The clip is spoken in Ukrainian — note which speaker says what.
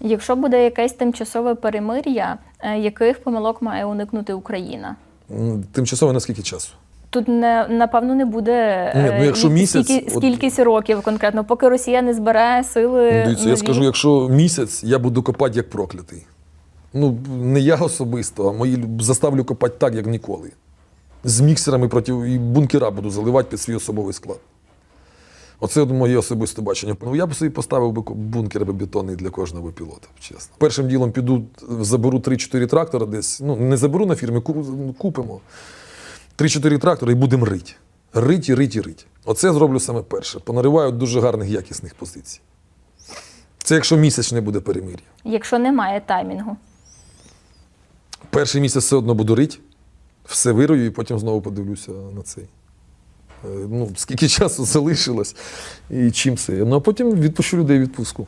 Speaker 1: Якщо буде якесь тимчасове перемир'я, е, яких помилок має уникнути Україна?
Speaker 2: М, Тимчасово на скільки часу?
Speaker 1: Тут не напевно не буде
Speaker 2: Ні, ну,
Speaker 1: е,
Speaker 2: якщо місяць,
Speaker 1: скільки,
Speaker 2: от-
Speaker 1: скількись років конкретно, поки Росія не збере сили.
Speaker 2: Ну, Дивіться, я скажу, якщо місяць, я буду копати як проклятий. Ну, не я особисто, а мої заставлю копати так, як ніколи. З міксерами проти і бункера буду заливати під свій особовий склад. Оце моє особисте бачення. Ну, я б собі поставив би бункер би бетонний для кожного пілота, чесно. Першим ділом піду, заберу 3-4 трактора десь. Ну, не заберу на фірмі, купимо. 3-4 трактори і будемо рить. Рить і рить і рить. Оце зроблю саме перше. Понариваю дуже гарних якісних позицій. Це якщо місяць не буде перемир'я.
Speaker 1: Якщо немає таймінгу.
Speaker 2: Перший місяць все одно буду рить, все вирою і потім знову подивлюся на цей. Е, Ну, скільки часу залишилось і чим це. Ну а потім відпущу людей відпустку.